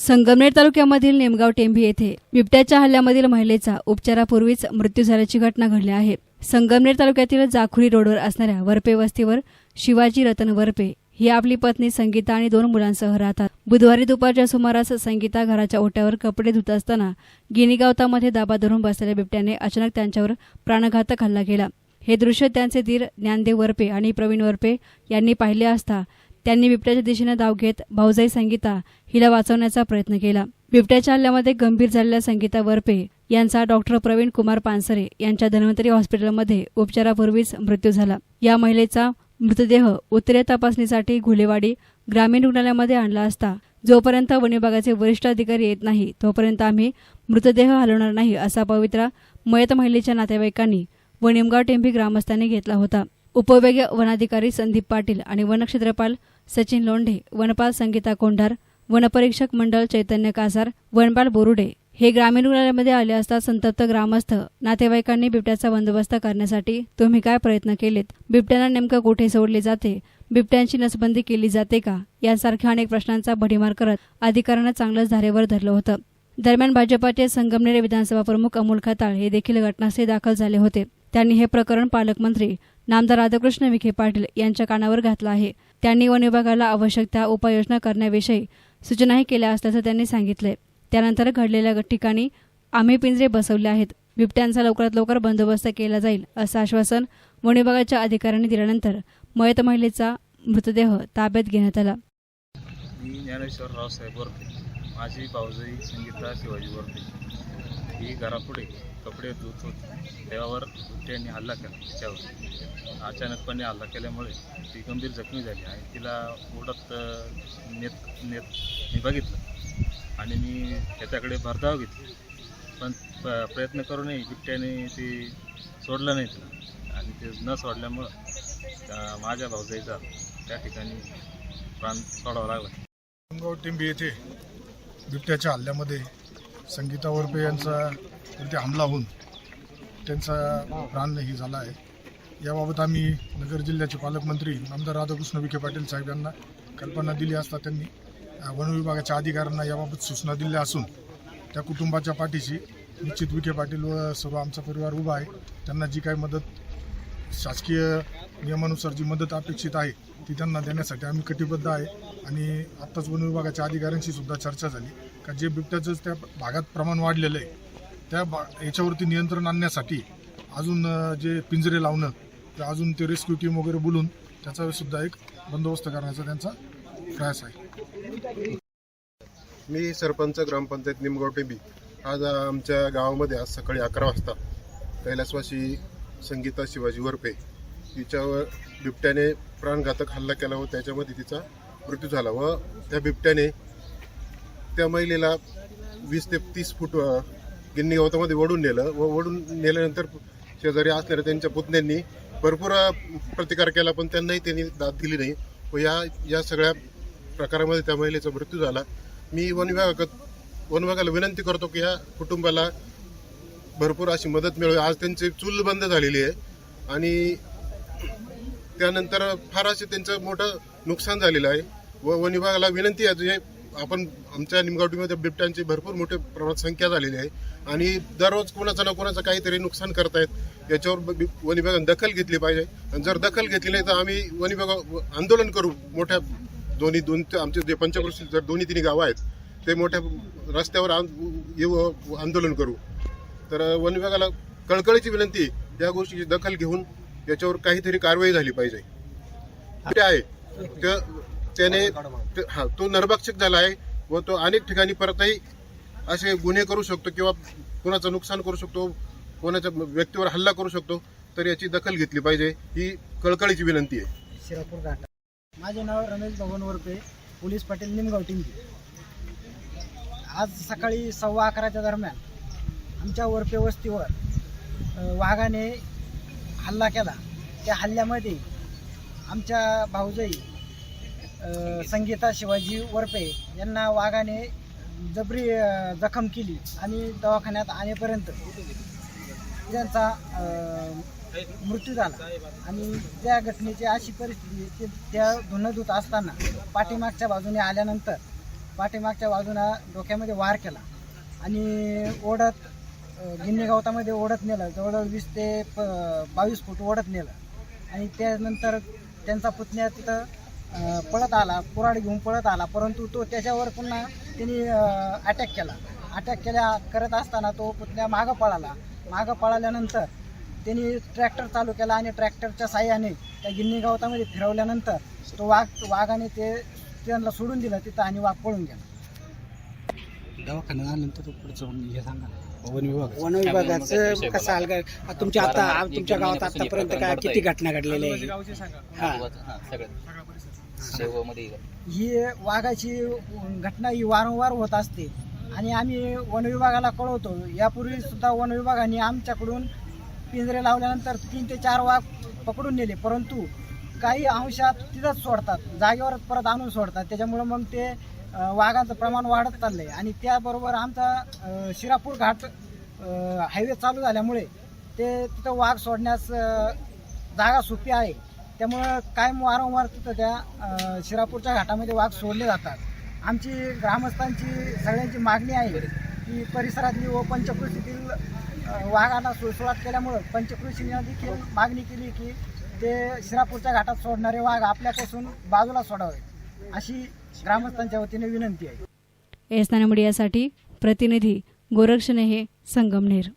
संगमनेर तालुक्यामधील नेमगाव टेंभी येथे बिबट्याच्या हल्ल्यामधील महिलेचा उपचारापूर्वीच मृत्यू झाल्याची घटना घडली आहे. संगमनेर तालुक्यातील जाखुरी रोडवर असणाऱ्या वरपे वस्तीवर शिवाजी रतन वरपे ही आपली पत्नी संगीता आणि दोन मुलांसह राहतात. बुधवारी दुपारच्या सुमारास संगीता घराच्या ओट्यावर कपडे धुत असताना गिनीगावतामध्ये दाबा धरून बसलेल्या बिबट्याने अचानक त्यांच्यावर प्राणघातक हल्ला केला. हे दृश्य त्यांचे धीर ज्ञानदेव वरपे आणि प्रवीण वरपे यांनी पाहिले असता त्यांनी बिबट्याच्या दिशेने धाव घेत भाऊजाई संगीता हिला वाचवण्याचा प्रयत्न केला. बिबट्याच्या हल्ल्यामध्ये गंभीर झालेल्या संगीता वरपे यांचा डॉक्टर प्रवीण कुमार पानसरे यांच्या धन्वंतरी हॉस्पिटलमध्ये उपचारापूर्वीच मृत्यू झाला. या महिलेचा मृतदेह उत्तरीय तपासणीसाठी घुलेवाडी ग्रामीण रुग्णालयामध्ये आणला असता जोपर्यंत वन विभागाचे वरिष्ठ अधिकारी येत नाही तोपर्यंत आम्ही मृतदेह हलवणार नाही असा पवित्रा मयत महिलेच्या नातेवाईकांनी व निमगाव टेंभी ग्रामस्थांनी घेतला होता. उपविभागीय वनाधिकारी संदीप पाटील आणि वनक्षेत्रपाल सचिन लोंढे वनपाल संगीता कोंढार वनपरीक्षक मंडळ चैतन्य कासार वनपाल बोरुडे हे ग्रामीण रुग्णालयामध्ये आले असता संतप्त ग्रामस्थ नातेवाईकांनी बिबट्याचा बंदोबस्त करण्यासाठी तुम्ही काय प्रयत्न केलेत? बिबट्यांना नेमकं कुठे सोडले जाते? बिबट्यांची नसबंदी केली जाते का? यासारख्या अनेक प्रश्नांचा भडीमार करत अधिकाऱ्यांना चांगलंच धारेवर धरलं होतं. दरम्यान भाजपाचे संगमनेर विधानसभा प्रमुख अमोल खताळ हे देखील घटनास्थळी दाखल झाले होते. त्यांनी हे प्रकरण पालकमंत्री नामदार राधाकृष्ण विखे पाटील यांच्या कानावर घातलं आहे. त्यांनी वन विभागाला आवश्यक त्या उपाययोजना करण्याविषयी सूचनाही केल्या असल्याचं त्यांनी सांगितलंय. त्यानंतर घडलेल्या ठिकाणी आम्ही पिंजरे बसवले आहेत. बिबट्यांचा लवकरात लवकर बंदोबस्त केला जाईल असं आश्वासन वन विभागाच्या अधिकाऱ्यांनी दिल्यानंतर मयत महिलेचा मृतदेह ताब्यात घेण्यात आला. मी ज्ञानेश्वर रावसाहेब माझी भाऊजाई संगीता शिवाजी ही घरापुढे कपडे धुत होती तेव्हावर बिबट्याने हल्ला केला तिच्यावर अचानकपणे हल्ला केल्यामुळे ती गंभीर जखमी झाली आणि तिला ओढत नेत नेत मी बघितलं. आणि मी त्याच्याकडे भरधाव घेतली. पण प- प्रयत्न करूनही बिबट्याने ती सोडलं नाही तिला. आणि ते न सोडल्यामुळं माझ्या भाऊजाईचा त्या ठिकाणी प्राण सोडावा लागला. गाव टिंबी येथे बिबट्याच्या हल्ल्यामध्ये संगीता वरपे यांचा वरती हमला होऊन त्यांचा प्राणही झाला आहे. याबाबत आम्ही नगर जिल्ह्याचे पालकमंत्री आमदार राधाकृष्ण विखे पाटील साहेब यांना कल्पना दिली असता त्यांनी वनविभागाच्या वन विभागाच्या अधिकाऱ्यांना याबाबत सूचना दिल्या असून त्या कुटुंबाच्या पाठीशी निश्चित विखे पाटील व सर्व आमचा परिवार उभा आहे. त्यांना जी काही मदत शासकीय नियमानुसार जी मदत अपेक्षित आहे ती त्यांना देण्यासाठी आम्ही कटिबद्ध आहे. आणि आत्ताच वन विभागाच्या अधिकाऱ्यांशी सुद्धा चर्चा झाली. का जे बिबट्याचं त्या भागात प्रमाण वाढलेलं आहे त्या बा याच्यावरती नियंत्रण आणण्यासाठी अजून जे पिंजरे लावणं ते अजून ते रेस्क्यू टीम वगैरे बोलून त्याचा सुद्धा एक बंदोबस्त करण्याचा त्यांचा प्रयास आहे. मी सरपंच ग्रामपंचायत निमगाव टेबी. आज आमच्या गावामध्ये आज सकाळी अकरा वाजता कैलासवासी संगीता शिवाजी वरपे तिच्यावर बिबट्याने प्राणघातक हल्ला केला व त्याच्यामध्ये तिचा मृत्यू झाला व त्या बिबट्याने त्या महिलेला वीस ते तीस फूट गिन्नी गवतामध्ये ओढून नेलं व ओढून नेल्यानंतर शेजारी असणाऱ्या त्यांच्या पुतण्यांनी भरपूर प्रतिकार केला पण त्यांनाही त्यांनी दाद दिली नाही व या या सगळ्या प्रकारामध्ये त्या महिलेचा मृत्यू झाला. मी वन विभागात वन विभागाला विनंती करतो की या कुटुंबाला भरपूर अशी मदत मिळावी आज त्यांची चूल बंद झालेली आहे. आणि त्यानंतर फार असे त्यांचं मोठं नुकसान झालेलं आहे. व वन विभागाला विनंती आहे जे आपण आमच्या निमगावटीमध्ये बिबट्यांची भरपूर मोठ्या प्रमाणात संख्या झालेली आहे. आणि दररोज कोणाचं ना कोणाचं काहीतरी नुकसान करतायत याच्यावर वन विभागाने दखल घेतली पाहिजे. आणि जर दखल घेतली नाही तर आम्ही वन विभाग आंदोलन करू. मोठ्या दोन्ही दोन आमचे जे पंचकृषी जर दोन्ही तिन्ही गावं आहेत ते मोठ्या रस्त्यावर येऊ आंदोलन करू. तर वन विभागाला कळकळीची विनंती या गोष्टीची दखल घेऊन याच्यावर काहीतरी कारवाई झाली पाहिजे. कुठे आहे. त्या- त्याने हा तो नरभक्षक झाला आहे व तो अनेक ठिकाणी परतही असे गुन्हे करू शकतो किंवा कोणाचं नुकसान करू शकतो कोणाच्या व्यक्तीवर हल्ला करू शकतो तर याची दखल घेतली पाहिजे ही कळकळीची विनंती आहे. शिरापूर घाटा. माझे नाव रमेश भवन वरपे पोलीस पाटील निमगाव टिंगी आज सकाळी सव्वा अकराच्या दरम्यान आमच्या वरपे वस्तीवर वाघाने हल्ला केला. त्या हल्ल्यामध्ये आमच्या भाऊजाई संगीता शिवाजी वरपे यांना वाघाने जबरी जखम केली आणि दवाखान्यात आणेपर्यंत त्यांचा मृत्यू झाला. आणि त्या घटनेची अशी परिस्थिती की त्या धुनधूत असताना पाठीमागच्या बाजूने आल्यानंतर पाठीमागच्या बाजूनं डोक्यामध्ये वार केला. आणि ओढत गिन्नी गवतामध्ये ओढत नेलं जवळजवळ वीस ते प बावीस फूट ओढत नेलं. आणि त्यानंतर त्यांचा पुतण्या तिथं पळत आला कुराड घेऊन पळत आला परंतु तो त्याच्यावर पुन्हा त्यांनी अटॅक केला. अटॅक केल्या करत असताना तो पुतण्या मागं पळाला. मागं पळाल्यानंतर त्यांनी ट्रॅक्टर चालू केला आणि ट्रॅक्टरच्या साह्याने त्या गिन्नी गवतामध्ये फिरवल्यानंतर तो वाघ वाघाने ते त्यांना सोडून दिलं तिथं आणि वाघ पळून गेला. दवाखान्यात आल्यानंतर पुढचं हे सांगा वन विभाग. वन विभागाचं कसं तुमच्या आता तुमच्या गावात आतापर्यंत काय किती घटना घडलेल्या आहे हा. ही वाघाची घटना ही वारंवार होत असते. आणि आम्ही वन विभागाला कळवतो. यापूर्वी सुद्धा वन विभागाने आमच्याकडून पिंजरे लावल्यानंतर तीन ते चार वाघ पकडून नेले. परंतु काही अंशात तिथंच सोडतात. जागेवरच परत आणून सोडतात. त्याच्यामुळं मग ते वाघांचं प्रमाण वाढत चाललंय. आणि त्याबरोबर आमचा शिरापूर घाट हायवे चालू झाल्यामुळे ते तिथं वाघ सोडण्यास जागा सोपी आहे. त्यामुळं कायम वारंवार तिथं त्या शिरापूरच्या घाटामध्ये वाघ सोडले जातात. आमची ग्रामस्थांची सगळ्यांची मागणी आहे की परिसरातली व पंचकृषीतील वाघांना सुळसुळाट केल्यामुळं पंचकृषीने देखील मागणी केली की ते शिरापूरच्या घाटात सोडणारे वाघ आपल्यापासून बाजूला सोडावे अशी ग्रामस्थांच्या वतीने विनंती आहे. एस मीडियासाठी प्रतिनिधी गोरक्षणे हे संगमनेर.